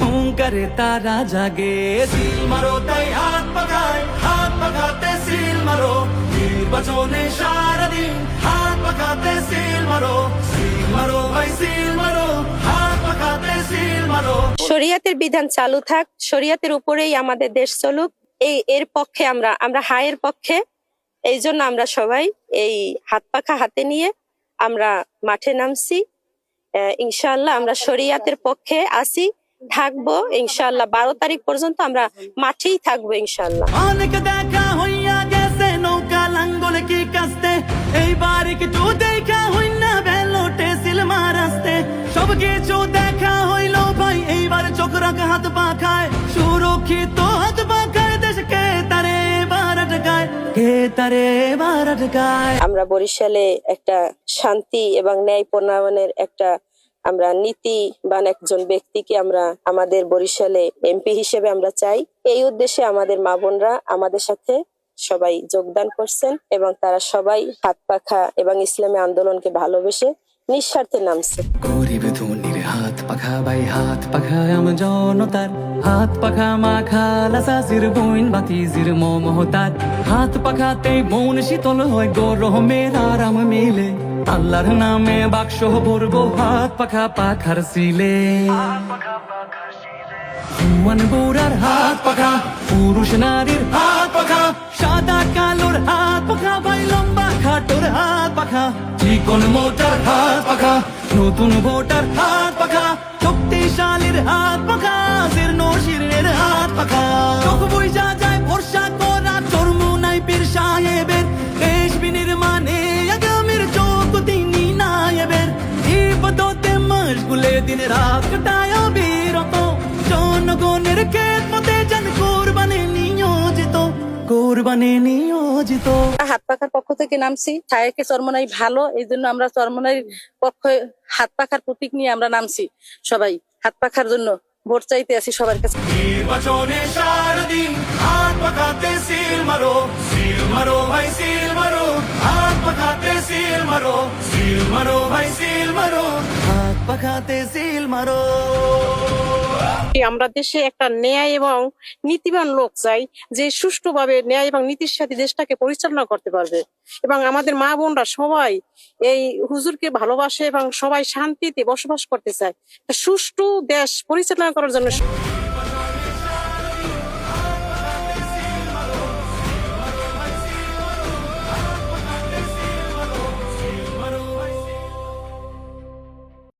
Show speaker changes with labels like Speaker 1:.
Speaker 1: হুঙ্কারে তারা জাগে। সিল মারো তাই হাত পাখায় হাত পাখাতে সিল মারো। নির্বাচনে সারাদিন হাত পাখাতে সিল মারো। সিল মারো ভাই সিল মারো
Speaker 2: শরিয়াতের বিধান চালু থাক শরিয়াতের উপরেই আমাদের দেশ চলুক। এই এর পক্ষে আমরা আমরা হায়ের পক্ষে। এই জন্য আমরা সবাই এই হাত পাখা হাতে নিয়ে আমরা মাঠে নামছি। আহ, ইনশাআল্লাহ আমরা শরিয়াতের পক্ষে আসি থাকব ইনশাআল্লাহ। বারো তারিখ পর্যন্ত আমরা মাঠেই থাকব ইনশাআল্লাহ।
Speaker 1: অনেক দেখা হইয়া গেছে নৌকা লাঙ্গলে কি কাস্তে? এইবার কিছু দেখা হইনা বেলোটে সিলমার আসতে সব কিছু দেখা হইল ভাই এইবার চোখ রাখা হাত পাখায় সুরক্ষিত হাত পাখায় দেশকে তারে এবার আটকায়। কে তারে এবার আটকায়?
Speaker 2: আমরা বরিশালে একটা শান্তি এবং ন্যায় প্রণয়নের একটা আমরা নীতি নীতিবান একজন ব্যক্তিকে আমরা আমাদের বরিশালে এমপি হিসেবে আমরা চাই। এই উদ্দেশ্যে আমাদের মা বোনরা আমাদের সাথে সবাই যোগদান করছেন এবং তারা সবাই হাত পাখা এবং ইসলামী আন্দোলনকে ভালোবেসে নিঃস্বার্থে নামছে।
Speaker 1: গরিব ধনির হাত পাখা বাই হাত পাখা আম জনতার। হাত পাখা মাখা লাসাসির বইন বাতিজির মমহতার হাত পাখাতে মন শীতল হয় গরমের আরাম মিলে। আল্লাহর নামে বাক্স ভরবো, হাত পাখা পাখার সিলে জুয়ান বৌরার হাত পাখা, পুরুষ নারীর হাত পাখা, সাদা কালোর হাত পাখা, ভাই লম্বা খাটোর হাত পাখা। চিকন মোটার হাত পাখা, নতুন ভোটার হাত পাখা, শক্তিশালীর হাত পাখা জীর্ণ দিন রাত কাটায় বিরত জনগণের ক্ষেত যেন কোরবানি নিয়োজিত কোরবানি নিয়োজিত।
Speaker 3: হাত পাখার পক্ষ থেকে নামছি। ছায়াকে চরমনাই ভালো এই জন্য আমরা চরমনাই পক্ষে হাত পাখার প্রতীক নিয়ে আমরা নামছি। সবাই হাত পাখার জন্য ভোট চাইতে আছি সবার কাছে।
Speaker 1: নির্বাচনে সারাদিন হাত পাখাতে সিল মারো সিল মারো ভাই সিল মারো। হাত পাখাতে সিল মারো সিল মারো ভাই সিল মারো।
Speaker 4: আমরা দেশে একটা ন্যায় এবং নীতিবান লোক চাই, যে সুষ্ঠুভাবে ন্যায় এবং নীতির সাথে দেশটাকে পরিচালনা করতে পারবে। এবং আমাদের মা বোনরা সবাই এই হুজুরকে ভালোবাসে এবং সবাই শান্তিতে বসবাস করতে চায়। সুষ্ঠু দেশ পরিচালনা করার জন্য